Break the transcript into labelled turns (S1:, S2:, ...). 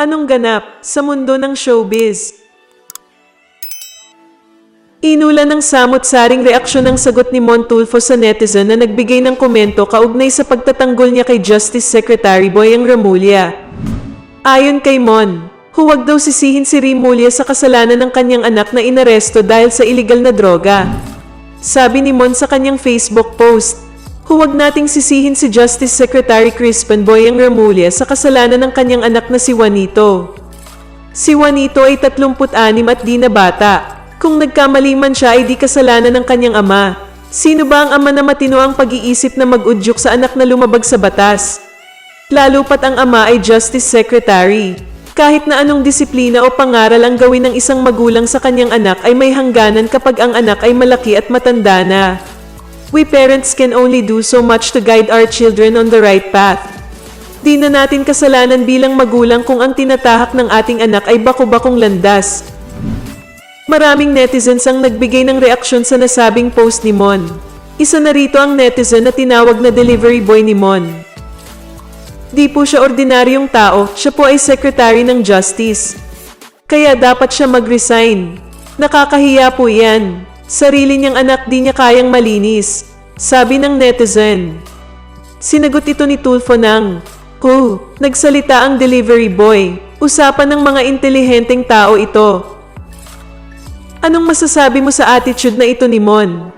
S1: Anong ganap sa mundo ng showbiz? Inula ng samot-saring reaksyon ang sagot ni Mon Tulfo sa netizen na nagbigay ng komento kaugnay sa pagtatanggol niya kay Justice Secretary Boyang Remulla. Ayon kay Mon, huwag daw sisihin si Remulla sa kasalanan ng kanyang anak na inaresto dahil sa iligal na droga. Sabi ni Mon sa kanyang Facebook post, Huwag nating sisihin si Justice Secretary Crispin Boyang Remulla sa kasalanan ng kanyang anak na si Juanito. Si Juanito ay 36 at di na bata. Kung nagkamali man siya ay di kasalanan ng kanyang ama. Sino ba ang ama na matino ang pag-iisip na mag-udyok sa anak na lumabag sa batas? Lalo pat ang ama ay Justice Secretary. Kahit na anong disiplina o pangaral ang gawin ng isang magulang sa kanyang anak ay may hangganan kapag ang anak ay malaki at matanda na. We parents can only do so much to guide our children on the right path. Di na natin kasalanan bilang magulang kung ang tinatahak ng ating anak ay bako-bakong landas. Maraming netizens ang nagbigay ng reaksyon sa nasabing post ni Mon. Isa na rito ang netizen na tinawag na delivery boy ni Mon. Di po siya ordinaryong tao, siya po ay Secretary ng Justice. Kaya dapat siya mag-resign. Nakakahiya po yan. Sarili niyang anak di niya kayang malinis. Sabi ng netizen. Sinagot ito ni Tulfo ng, Ku, nagsalita ang delivery boy. Usapan ng mga intelihenteng tao ito. Anong masasabi mo sa attitude na ito ni Mon?